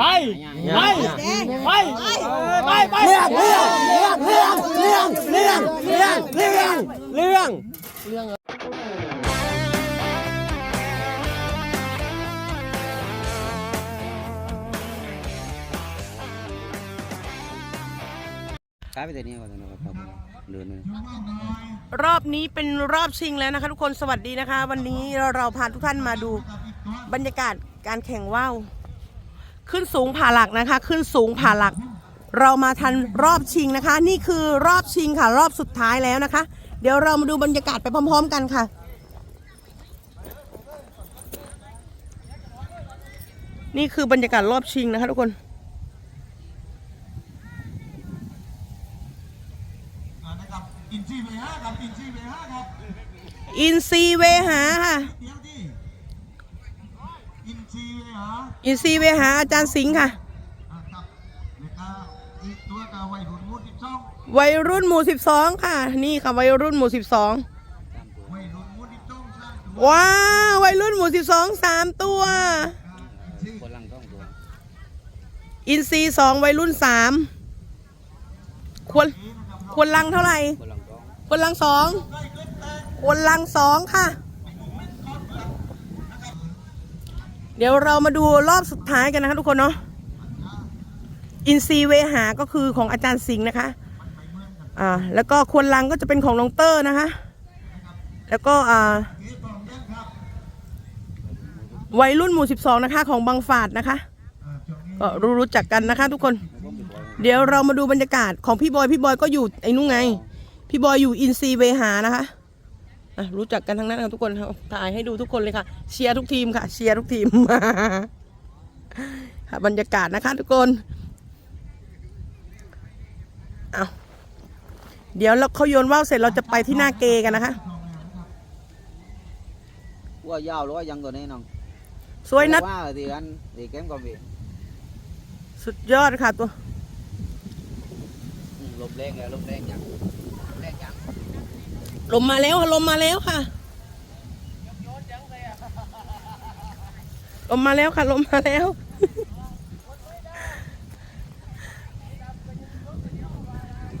ไปไปไปไปไปเรื่องเรื่องเรื่องเรื่องเรื่องเรื่องเรื่องเรื่องเรื่องขายไปแต่นี้ก่อนนะครับเดินรอบนี้เป็นรอบชิงแล้วนะคะ ทุกคนสวัสดีนะคะ วันนี้เราเราพาทุกท่านมาดูบรรยากาศการแข่งว่าว ขึ้นสูงผ่าหลักนะคะ ขึ้นสูงผ่าหลัก เรามาทันรอบชิงนะคะ นี่คือรอบชิงค่ะ รอบสุดท้ายแล้วนะคะ เดี๋ยวเรามาดูบรรยากาศไปพร้อม ๆ กันค่ะนี่คือบรรยากาศรอบชิงนะคะทุกคนนะครับอินซีเวห้าครับอินซีเวห้าครับอินซีเวหาค่ะ เดี๋ยวดิอินซีเวหา อินซีเวหาอาจารย์สิงห์ค่ะอะครับแล้วก็อีกตัวกาวัยรุ่นมุดที่สองวัยรุ่นหมู่12ค่ะ นี่ค่ะวัยรุ่นหมู่12วัยรุ่นมุดที่สองสร้างตัวว้าววัยรุ่นหมู่12 3ตัวคนลังต้องตัวอินซีสองวัยรุ่นสามควรควรลังเท่าไหร่คนลังต้อง ควรลังสองควรลังสองค่ะ เดี๋ยวเรามาดูรอบสุดท้ายกันนะคะทุกคนเนาะอินซีเวหาก็คือของอาจารย์สิงห์นะคะอ่าแล้วก็ควรลังก็จะเป็นของน้องเตอร์นะคะ แล้วก็อ่าวัยรุ่นหมู่ 12 นะคะ ของบางฝาดนะคะก็รู้รู้จักกันนะคะ ทุกคน เดี๋ยวเรามาดูบรรยากาศของพี่บอยพี่บอยก็อยู่ไอ้นู่นไง พี่บอยอยู่อินซีเวหานะคะอะ รู้จักกันทั้งนั้นค่ะทุกคนครับถ่ายให้ดูทุกคนเลยค่ะ เชียร์ทุกทีมค่ะ เชียร์ทุกทีมค่ะบรรยากาศนะคะ ทุกคนเอาเดี๋ยวเราเขาโยนว่าวเสร็จเราจะไปที่หน้าเกกันนะคะ ว่ายาวหรือว่ายังตัวนี้น้องสวยนัดว่าทีกันทีแก้มก็มีสุดยอดค่ะตัวลมแรงเลยลมแรงยังแรงยัง ลมมาแล้วค่ะลมมาแล้วค่ะลมมาแล้วค่ะลมมาแล้ว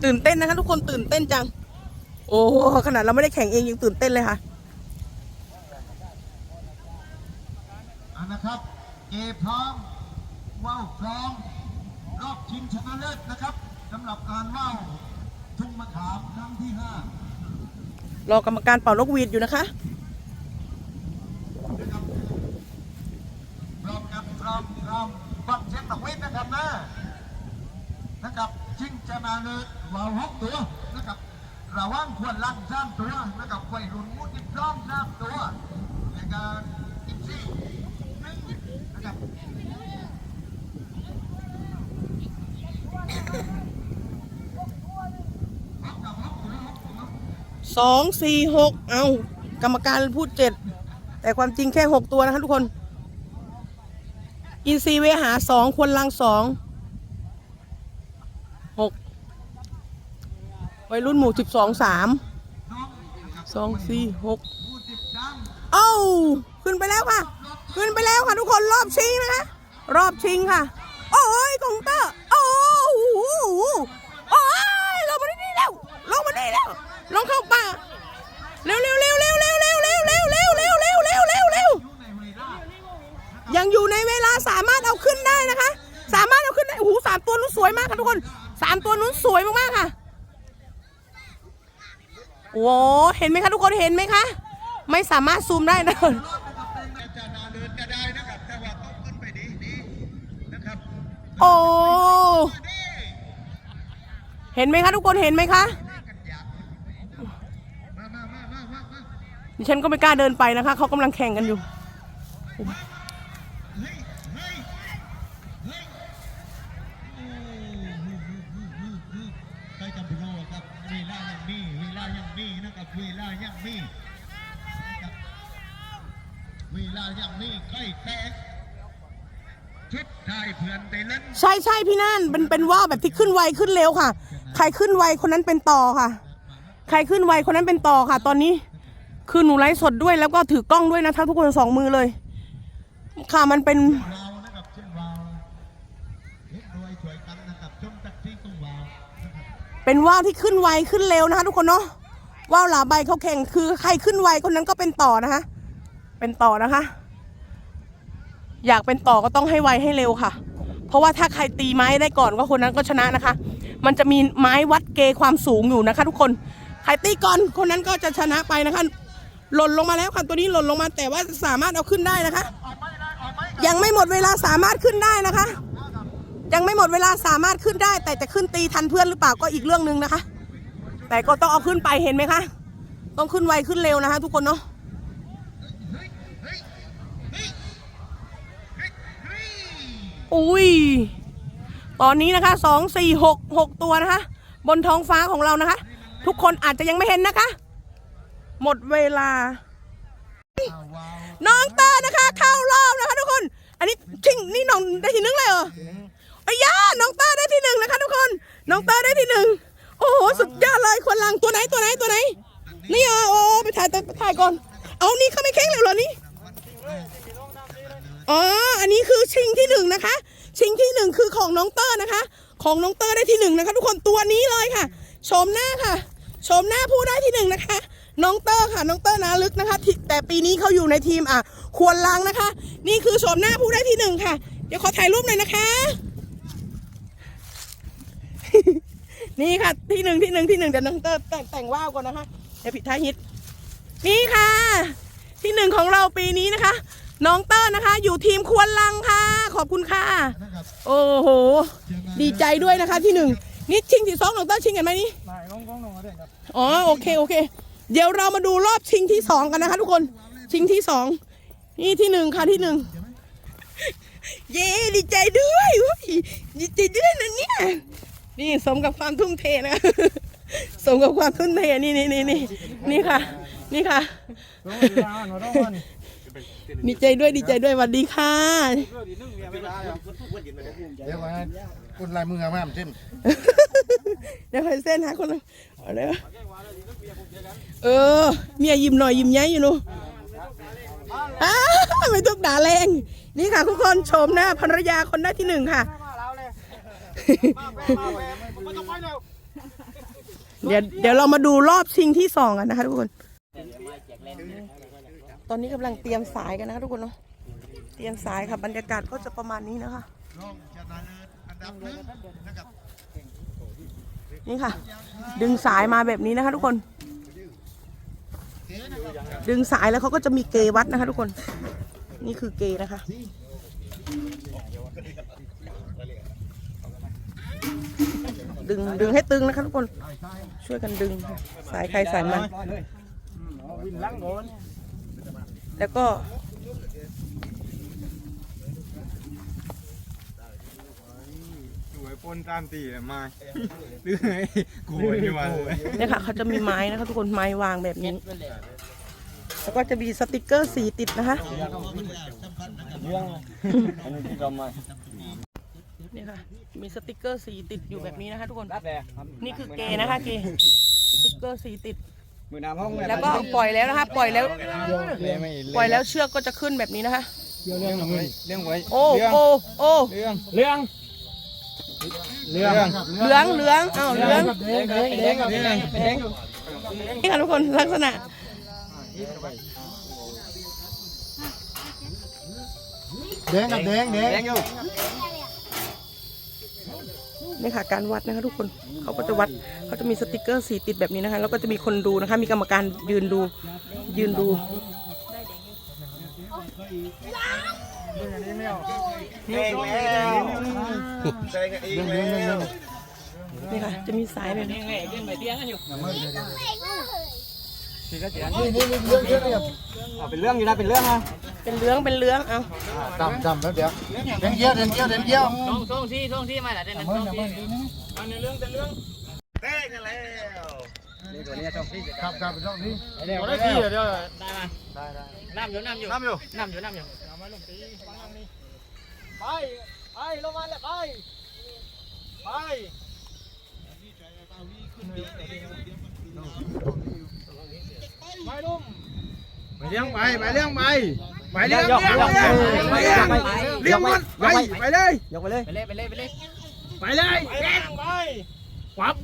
ตื่นเต้นนะคะทุกคนตื่นเต้นจัง โอ้ขนาดเราไม่ได้แข่งเองยังตื่นเต้นเลยค่ะอะนะครับ เกพร้อมว่าวพร้อมรอบชิงชนะเลิศนะครับสำหรับการว่าวทุ่งมะขามครั้งที่ห้า รอกรรมการเป่านกหวีดอยู่นะคะนะครับพร้อมกันพร้อมพร้อมฟังเสียงตะเวนนะครับนะนะครับชิงชนะเลิศว่าหกตัวนะครับระว่างควรลังสามตัวนะครับวัยรุ่นมุดที่พร้อมสามตัวในการอินซีหนึ่งนะครับ สองสี่หกเอากรรมการพูดเจ็ดแต่ความจริงแค่หกตัวนะคะทุกคน อินซีเวหาสองคนลังสองหกวัยรุ่นหมู่สิบสองสามสองสี่หกเอ้าขึ้นไปแล้วค่ะ ขึ้นไปแล้วค่ะทุกคนรอบชิงนะคะรอบชิงค่ะ โอ้ยกองเตอร์โอ้โหโอ้ยลงมานี่แล้วลงมานี่แล้ว ลงเข้าป่าเร็วเร็วเร็วเร็วเร็วเร็วเร็วเร็วเร็วเร็วเร็วเร็วเร็วเร็วยังอยู่ในเวลาสามารถเอาขึ้นได้นะคะ สามารถเอาขึ้นได้โอ้โหสามตัวนู้นสวยมากค่ะทุกคนสามตัวนู้นสวยมากๆค่ะโอ้เห็นไหมคะทุกคนเห็นไหมคะ ไม่สามารถซูมได้นะจะนาเดินก็ได้นะครับแต่ว่าต้องขึ้นไปดีดีนะครับโอ้เห็นไหมคะทุกคนเห็นไหมคะ มามามามามามา ดิฉันก็ไม่กล้าเดินไปนะคะ เขากำลังแข่งกันอยู่เฮ้ยเฮ้ยเฮ้ยโอ้ใครกับโรครับเวลายังมีเวลายังมีนะครับเวลายังมีนะครับเวลายังมีใครแตกชุดไทยเพื่อนไปเล่นใช่ใช่พี่นั่นเป็นเป็นว่าวแบบที่ขึ้นไวขึ้นเร็วค่ะ ใครขึ้นไวคนนั้นเป็นต่อค่ะ ใครขึ้นไวคนนั้นเป็นต่อค่ะ ตอนนี้ คือหนูไลฟ์สดด้วยแล้วก็ถือกล้องด้วยนะคะทุกคนสองมือเลย ค่ะมันเป็นเช่นวาวช่วยกันนะครับชมจากที่ตุ้งวาวนะครับเป็นว่าวที่ขึ้นไวขึ้นเร็วนะคะทุกคนเนาะว่าวหลาใบเขาแข่งคือใครขึ้นไวคนนั้นก็เป็นต่อนะคะ เป็นต่อนะคะ อยากเป็นต่อก็ต้องให้ไวให้เร็วค่ะ เพราะว่าถ้าใครตีไม้ได้ก่อนก็คนนั้นก็ชนะนะคะ มันจะมีไม้วัดเกความสูงอยู่นะคะ ทุกคนใครตีก่อนคนนั้นก็จะชนะไปนะคะ หล่นลงมาแล้วค่ะตัวนี้หล่นลงมาแต่ว่าสามารถเอาขึ้นได้นะคะ ยังไม่หมดเวลาสามารถขึ้นได้นะคะ ยังไม่หมดเวลาสามารถขึ้นได้ แต่จะขึ้นตีทันเพื่อนหรือเปล่าก็อีกเรื่องหนึ่งนะคะ แต่ก็ต้องเอาขึ้นไปเห็นไหมคะ ต้องขึ้นไวขึ้นเร็วนะคะ ทุกคนเนาะอุ้ยตอนนี้นะคะสองสี่หกหกตัวนะคะ บนท้องฟ้าของเรานะคะ ทุกคนอาจจะยังไม่เห็นนะคะ หมดเวลา น้องเตอร์นะคะ เข้ารอบนะคะทุกคน อันนี้จริงนี่น้องได้ที่หนึ่งเลยเหรอไอ้ย่าน้องเตอร์ได้ที่หนึ่งนะคะทุกคน น้องเตอร์ได้ที่หนึ่งโอ้โหสุดยอดเลยคนลังตัวไหนตัวไหนตัวไหน นี่เหรอโอ้ไปถ่ายไปถ่ายก่อน เอานี่เขาไม่แข่งเลยเหรอนี่อ๋อ อันนี้คือชิงที่หนึ่งนะคะ ชิงที่หนึ่งคือของน้องเตอร์นะคะ ของน้องเตอร์ได้ที่หนึ่งนะคะ ทุกคนตัวนี้เลยค่ะ ชมหน้าค่ะ ชมหน้าผู้ได้ที่หนึ่งนะคะ น้องเตอร์ค่ะ น้องเตอร์นาลึกนะคะที่แต่ปีนี้เขาอยู่ในทีมอะ ควรลังนะคะ นี่คือชมหน้าผู้ได้ที่หนึ่งค่ะ เดี๋ยวขอถ่ายรูปหน่อยนะคะ นี่ค่ะที่หนึ่งที่หนึ่งที่หนึ่งเดี๋ยวน้องเตอร์แต่งแต่งว่าวก่อนนะคะเดี๋ยวผิดท้ายฮิต นี่ค่ะ ที่หนึ่งของเราปีนี้นะคะ น้องเตอร์นะคะ อยู่ทีมควรลังค่ะ ขอบคุณค่ะนะครับโอ้โห ดีใจด้วยนะคะที่หนึ่งนี่ชิงที่สองน้องเตอร์ชิงกันไหมนี่ไม่น้องน้องน้องอะไรครับอ๋อโอเคโอเค เดี๋ยวเรามาดูรอบชิงที่สองกันนะคะ ทุกคน ชิงที่สองนี่ที่หนึ่งค่ะที่หนึ่งเย้ดีใจด้วยอุ๊ยดีใจด้วยนะเนี่ยนี่สมกับความทุ่มเทนะสมกับความทุ่มเทนี่นี่นี่นี่นี่ค่ะ นี่ค่ะน้องเวลาหนูต้องมันดีใจด้วยดีใจด้วยสวัสดีค่ะเดี๋ยวก่อนนะคุณลายมืองามๆเช่นเดี๋ยวให้เส้นหาคนละเอาเลยวะ เออ เมียยิ้มหน่อยยิ้มแย้อยู่ลูกอ้าไม่ต้องด่าแรง นี่ค่ะทุกคนชมหน้าภรรยาคนได้ที่หนึ่งค่ะ เดี๋ยวเดี๋ยวเรามาดูรอบชิงที่สองกันนะคะทุกคน ตอนนี้กำลังเตรียมสายกันนะคะทุกคนเนาะ เตรียมสายค่ะบรรยากาศก็จะประมาณนี้นะคะนี่ค่ะ ดึงสายมาแบบนี้นะคะทุกคน ดึงสายแล้วเขาก็จะมีเกวัดนะคะทุกคน นี่คือเกนะคะ ดึงดึงให้ตึงนะคะทุกคน ช่วยกันดึงค่ะสายใครสายมันวินลังโดนแล้วก็สวยปนตามตีเลยมาหรือไงกูนี่วันเลยเนี่ยค่ะเขาจะมีไม้นะคะทุกคนไม้วางแบบนี้ แล้วก็จะมีสติกเกอร์สีติดนะคะเรื่องอันนี้ที่ทำมาเนี่ยค่ะ มีสติกเกอร์สีติดอยู่แบบนี้นะคะทุกคนรับแดดนี่คือเกนะคะเกสติกเกอร์สีติดมือน้ำห้องแล้วก็ปล่อยแล้วนะคะปล่อยแล้วเลี้ยงไม่ปล่อยแล้วเชือกก็จะขึ้นแบบนี้นะคะเลี้ยงไว้เลี้ยงไว้โอ้โอ้โอ้เลี้ยงเรื่องเลี้ยงเหลืองเหลืองอ้าวเหลืองแดงแดงแดงแดงนี่ค่ะทุกคนลักษณะ แดงกับแดงแดงแดงอยู่นี่ค่ะการวัดนะคะทุกคนเขาก็จะวัดเขาจะมีสติกเกอร์สีติดแบบนี้นะคะแล้วก็จะมีคนดูนะคะ มีกรรมการยืนดูยืนดูแดงแล้วแดงเองแล้วนี่ค่ะจะมีสายแบบนี้ นี่นี่นี่เรื่องเรื่องเป็นเรื่องอยู่นะเป็นเรื่องนะเป็นเหลืองเป็นเหลืองเอาดำดำแล้วเดี๋ยวเดนเกี้ยวเดนเกี้ยวเดนเกี้ยวนี่ตัวนี้ต้องที่ครับครับเป็นช่องนี้เดี๋ยวได้ที่เดี๋ยวได้มาน้ำอยู่น้ำอยู่น้ำอยู่น้ำอยู่น้ำอยู่ไปไปลงมาเลยไปไป ไม่ลุ่มไปเลี้ยงไปไปเลี้ยงไปไปเลี้ยงเลี้ยงเลี้ยงไปเลี้ยงเลี้ยงมันไปไปเลยยกไปเลยไปเลยไปเลยไปเลยไปเลยแดงไปวับ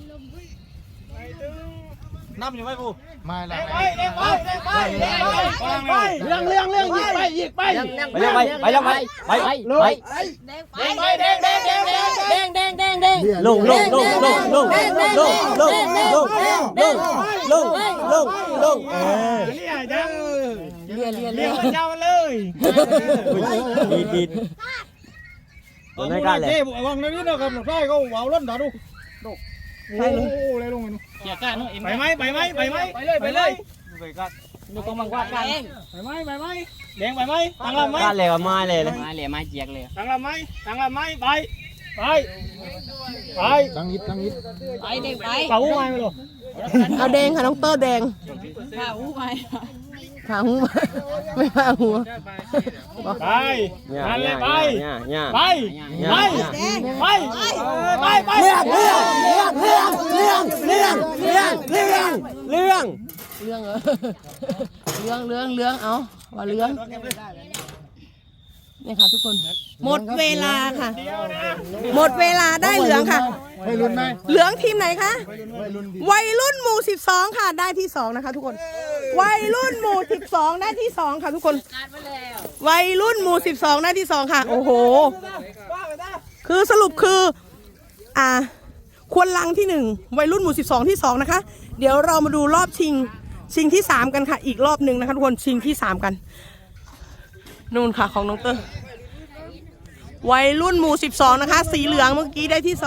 น้ำอยู่ไหมปูมาแล้วไปแดงไปแดงไปแดงไปเรื่องเรื่องเรื่องยิงไปยิงไปไปแล้วไปไปแล้วไปไปไปไปแดงไปแดงแดงแดงแดงแดงแดงแดง แดงลงลงลงลงลงลงลงลงลงลงลงลงเออเนี่ยจังเลียเลียเรีเลียยกเจ้าเลยดีดีตัวไหนกันเลยเจ๊บุกวังนี้นะครับหนุ่มชายเขาวาวล้นด่าดูใช่ลุงโอ้เลยลุงเกียร์ก้านไปไหมไปไหมไปไหมไปเลยไปเลยไปกันดูกองบังวาดกันไปไหมไปไหมแดงไปไหมตั้งลำไหมกันเลยว่ามาเลยเลยมาเลยมาเจียกเลยตั้งลำไหมตั้งลำไหมไป ไปไปตั้งยิดตั้งยิดไปเด็กไปเป่าหูไหมไม่รู้เอาแดงค่ะน้องเตอร์แดงเป่าหูไหมขาหูมาไม่ขาหูไปนั่นเลยไปเนี่ยเนี่ยไปไปไปไปไปเรื่องเรื่องเรื่องเรื่องเรื่องเรื่องเรื่องเรื่องเรื่องเออเรื่องเรื่องเรื่องเอาว่าเรื่อง นี่ค่ะทุกคน หมดเวลาค่ะ หมดเวลาได้เหลืองค่ะ ไม่รุนไหมเหลืองทีมไหนคะไม่รุนดิวัยรุ่นหมู่ 12 ค่ะ ได้ที่ 2 นะคะ ทุกคน วัยรุ่นหมู่ 12 ได้ที่ 2 ค่ะ ทุกคน วัยรุ่นหมู่ 12 ได้ที่ 2 ค่ะ โอ้โห คือสรุปคือ อ่า ควรลังที่ 1 วัยรุ่นหมู่ 12 ที่ 2 นะคะ เดี๋ยวเรามาดูรอบชิง ชิงที่ 3 กันค่ะ อีกรอบหนึ่งนะคะทุกคน ชิงที่ 3 กัน นู่นค่ะของน้องเตอร์วัยรุ่นหมู่ 12 นะคะ สีเหลืองเมื่อกี้ได้ที่2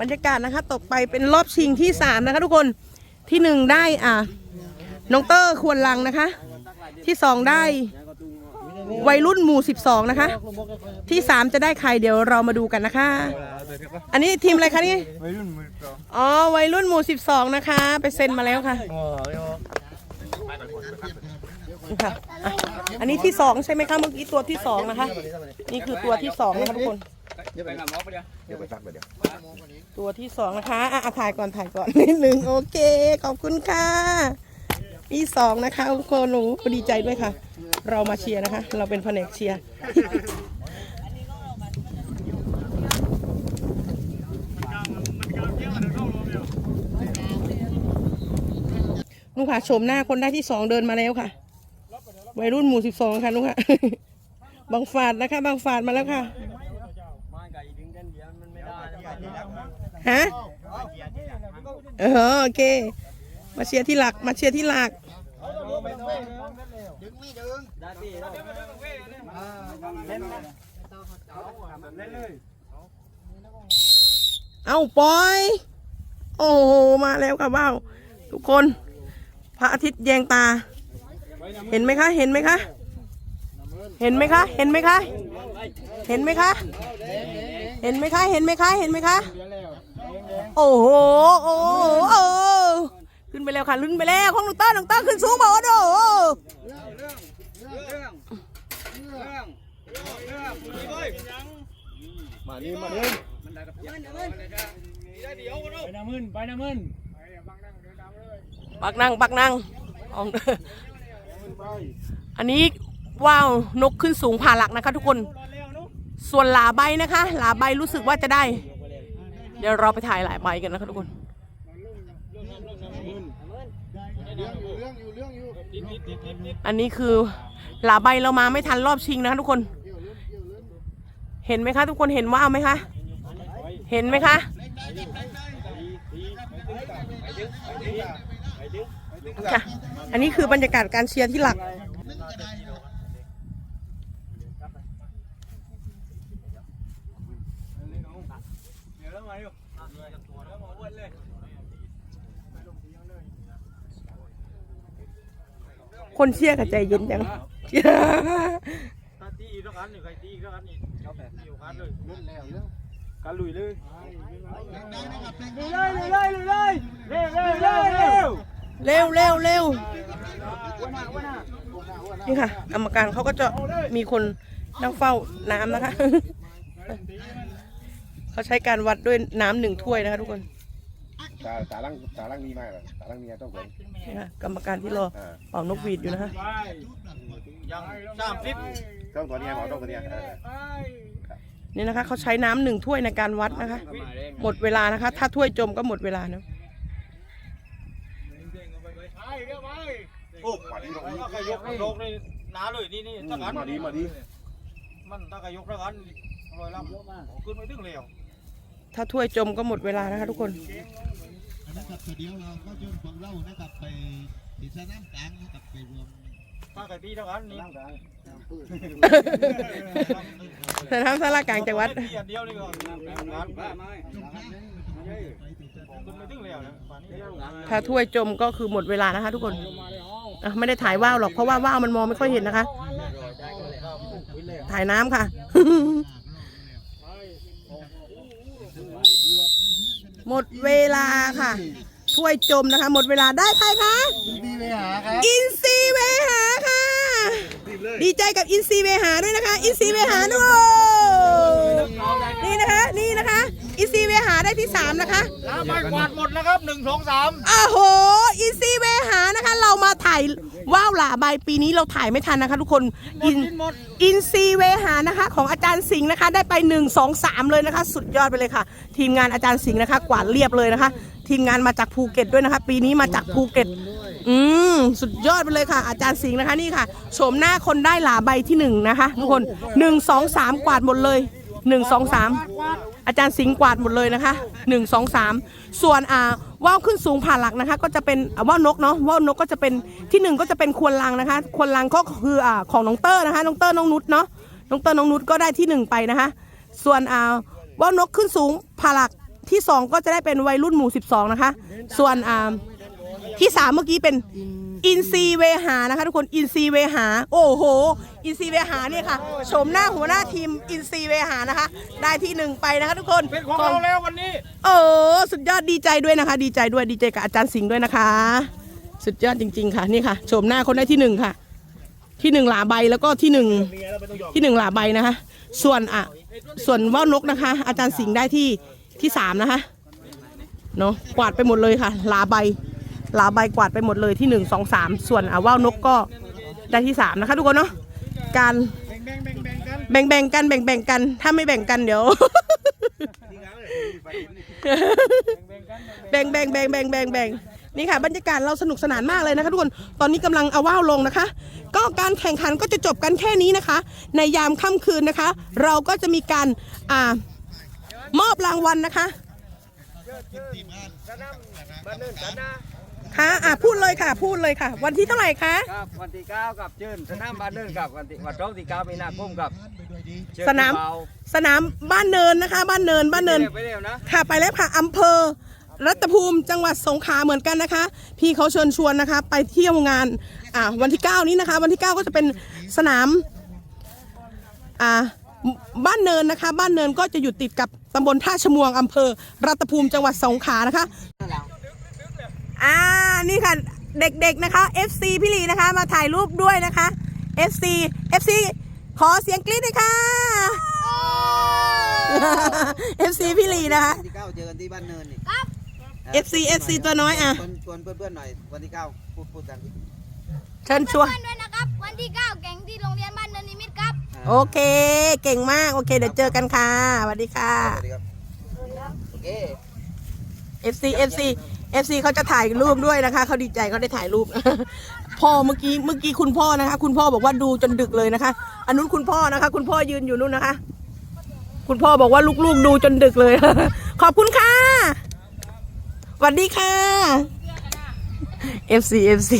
บรรยากาศนะคะต่อไปเป็นรอบชิงที่สามนะคะ ทุกคนที่หนึ่งได้อ่าน้องเตอร์ควรลังนะคะ ที่สองได้วัยรุ่นหมู่สิบสองนะคะ ที่สามจะได้ใครเดี๋ยวเรามาดูกันนะคะ อันนี้ทีมอะไรคะนี่วัยรุ่นมือเปล่าอ๋อวัยรุ่นหมู่สิบสองนะคะ ไปเซ็นมาแล้วค่ะโอ้ย นี่ค่ะอะอันนี้ที่สองใช่ไหมคะเมื่อกี้ตัวที่สองนะคะ นี่คือตัวที่สองนะคะทุกคน ไปกับหมอไปเดี๋ยวเดี๋ยวไปซักไปเดี๋ยวตัวที่สองนะคะอะอะถ่ายก่อนถ่ายก่อน นิดหนึ่งโอเค ขอบคุณค่ะที่สองนะคะทุกคนหนูดีใจด้วยค่ะ เรามาเชียร์นะคะ เราเป็นแผนกเชียร์ ลูกค่ะชมหน้าคนได้ที่สองเดินมาแล้วค่ะ วัยรุ่นหมู่สิบสองค่ะลูกค่ะ บางฝาดนะคะ บางฝาดมาแล้วค่ะฮะเออโอเค มาเชียร์ที่หลัก มาเชียร์ที่หลักเอาปอย โอ้โห มาแล้วค่ะว้าวทุกคนพ ระอาทิตย์แยงตา เห็นไหมคะ เห็นไหมคะ เห็นไหมคะ เห็นไหมคะ เห็นไหมคะ เห็นไหมคะ เห็นไหมคะ เห็นไหมคะ โอ้โห โอ้โหโอ้โหขึ้นไปแล้วค่ะขึ้นไปแล้วของน้องต้าน้องต้าขึ้นสูงบอกว่าโอ้โหปั กนั่งปักนั่งอาอันนี้ว้าวนกขึ้นสูงผ่าหลักนะคะทุกคน ส่วนหลาใบนะคะ หลาใบรู้สึกว่าจะได้ เดี๋ยวเราไปถ่ายหลายใบกันนะคะทุกคนอันนี้คือหลาใบเรามาไม่ทันรอบชิงนะคะทุกคน เห็นไหมคะ ทุกคนเห็นว่าวไหมคะ เห็นไหมคะ ค่ะ อันนี้คือบรรยากาศการเชียร์ที่หลัก คนเชียร์กับใจเย็นจังตีอีกแล้วกันหนี่งใครตีอีกแล้วกันนี่เอาแบบตีอยู่กันเลยเล่นแล้วเรื่องการลุยเลยลุยเลยลุยเลยลุยเลยเร็วเร็วเร็ว เร็วเร็วเร็วเร็วนี่ค่ะกรรมการเขาก็จะมีคนนั่งเฝ้าน้ำนะคะ เขาใช้การวัดด้วยน้ำหนึ่งถ้วยนะคะทุกคนตาตาลังตาลังมีมากเลยตาลังมีต้องเหมือนนี่ค่ะกรรมการที่รออ่าเป่านกหวีดอยู่นะคะไปยังสามสิบต้องตัวเนี้ยหมอต้องตัวเนี้ยเออนี่นะคะเขาใช้น้ำหนึ่งถ้วยในการวัดนะคะ หมดเวลานะคะ ถ้าถ้วยจมก็หมดเวลานะ โอ้ขวาดีตรงนี้ถ้าใครยกยกนี่น้าเลยนี่นี่ถ้างั้นมาดีมาดีมันถ้าใครยกถ้างั้นลอยลำขึ้นไม่ถึงเร็วถ้าถ้วยจมก็หมดเวลานะคะทุกคนนะครับเดี๋ยวเราก็ยื่นของเรานะครับไปที่สนามกลางนะครับไปรวม ถ้าใครตีถ้างั้นนี่สนามสารากลางจังหวัดตีอันเดียวนี่ก็งานขึ้นไม่ถึงเร็วนะป่านนี้ถ้าถ้วยจมก็คือหมดเวลานะคะ ทุกคนอะไม่ได้ถ่ายว่าวหรอกเพราะว่าว่าวมันมองไม่ค่อยเห็นนะคะ ถ่ายน้ำค่ะ หมดเวลาค่ะ ถ้วยจมนะคะ หมดเวลาได้ใครคะดีไปหาครับอินซีเวหาค่ะ ดีใจกับอินซีเวหาด้วยนะคะ อินซีเวหาด้วยนี่นะคะ นี่นะคะ อินซีเวหาได้ที่สามนะคะ แล้วไม่กวาดหมดนะครับหนึ่งสองสามอ้โหอินซีเวหานะคะ เรามาถ่ายว่าวหลาใบปีนี้เราถ่ายไม่ทันนะคะ ทุกคนอินอินซีเวหานะคะ ของอาจารย์สิงห์นะคะ ได้ไป 1 2 3 เลยนะคะ สุดยอดไปเลยค่ะ ทีมงานอาจารย์สิงห์นะคะ กวาดเรียบเลยนะคะ ทีมงานมาจากภูเก็ตด้วยนะคะ ปีนี้มาจากภูเก็ต อืมสุดยอดไปเลยค่ะ อาจารย์สิงห์นะคะนี่ค่ะโฉมหน้าคนได้หลาใบที่หนึ่งนะคะ ทุกคนหนึ่งสองสามกวาดหมดเลยหนึ่งสองสาม อาจารย์สิงห์กวาดหมดเลยนะคะหนึ่งสองสามส่วนอ่าว่าวขึ้นสูงผ่าหลักนะคะ ก็จะเป็นอ่าว่าวนกเนาะว่าวนกก็จะเป็นที่หนึ่งก็จะเป็นควนลังนะคะ ควนลังก็คืออ่าของน้องเตอร์นะคะ น้องเตอร์น้องนุชเนาะน้องเตอร์น้องนุชก็ได้ที่หนึ่งไปนะคะ ส่วนอ่าว่าวนกขึ้นสูงผ่าหลักที่สองก็จะได้เป็นวัยรุ่นหมู่ 12 นะคะ ส่วนอ่าที่สามเมื่อกี้เป็น อินซีเวหานะคะ ทุกคนอินซีเวหา โอ้โห อินซีเวหาเนี่ยค่ะโฉมหน้าหัวหน้าทีมอินซีเวหานะคะ ได้ที่หนึ่งไปนะคะ ทุกคนเป็นของเราแล้ววันนี้ เออสุดยอดดีใจด้วยนะคะ ดีใจด้วยดีใจกับอาจารย์สิงห์ด้วยนะคะ สุดยอดจริง ๆ ค่ะนี่ค่ะโฉมหน้าคนได้ที่หนึ่งค่ะ ที่หนึ่งหลาใบแล้วก็ที่หนึ่งที่หนึ่งหลาใบนะคะ ส่วนอะส่วนว่านกนะคะ อาจารย์สิงห์ได้ที่ที่สามนะคะเนาะกวาดไปหมดเลยค่ะหลาใบห ลาใบกวาดไปหมดเลยที่หนึ่งสองสามส่วนอะว่าวนกก็ได้ที่สามนะคะทุกคนเนาะการแบ่งแบ่งกันแบ่งแบ่งกัน ถ้าไม่แบ่งกันเดี๋ยวแบ่งแบ่งแบ่งแบ่งแบ่งแบ่งนี่ค่ะบรรยากาศเราสนุกสนานมากเลยนะคะทุกคน ตอนนี้กำลังเอาว่าวลงนะคะ ก็การแข่งขันก็จะจบกันแค่นี้นะคะ ในยามค่ำคืนนะคะ เราก็จะมีการอ่ามอบรางวัลนะคะ ค่ะอะพูดเลยค่ะ พูดเลยค่ะ วันที่เท่าไหร่คะ ครับวันที่เก้ากับเชิญสนามบ้านเดินกับวันที่วันที่ที่เก้ามีนาคมกับเชิญสนาม เบสนามบ้านเนินนะคะ บ้านเนินบ้านเนิน ไปเร็วนะ ค่ะไปแล้วค่ะอำเภอ รัตภูมิจังหวัดสงขลาเหมือนกันนะคะ พี่เขาเชิญชวนนะคะ ไปเที่ยวงานอ่าวันที่ 9 นี้นะคะ วันที่ 9 ก็จะเป็นสนามอ่าบ้านเนินนะคะ บ้านเนินก็จะอยู่ติดกับตำบลท่าชมวงอำเภอ รัตภูมิจังหวัดสงขลานะคะ อ่านี่ค่ะเด็กๆนะคะ FC พี่ลีนะคะ มาถ่ายรูปด้วยนะคะ FC FC ขอเสียงกรี๊ดหน่อยค่ะ FC พี่ลีนะคะ วันที่เก้าเจอกันที่บ้านเนินนี่ FC FC ตัวน้อยอะ ชวนชวนเพื่อนๆหน่อยวันที่เก้าพูดพูดกันสิเชิญชวน เพื่อนด้วยนะครับ วันที่ 9แข่งที่โรงเรียนบ้านเนินนิมิตรครับโอเค เก่งมาก โอเค เดี๋ยวเจอกันค่ะสวัสดีค่ะ สวัสดีครับโอเค FC FC เอฟซีเขาจะถ่ายรูปด้วยนะคะเขาดีใจเขาได้ถ่ายรูป พ่อเมื่อกี้เมื่อกี้คุณพ่อนะคะ คุณพ่อบอกว่าดูจนดึกเลยนะคะ อันนู้นคุณพ่อนะคะ คุณพ่อยืนอยู่นู่นนะคะ คุณพ่อบอกว่าลูกๆดูจนดึกเลย ขอบคุณค่ะสวัสดีค่ะ FC FC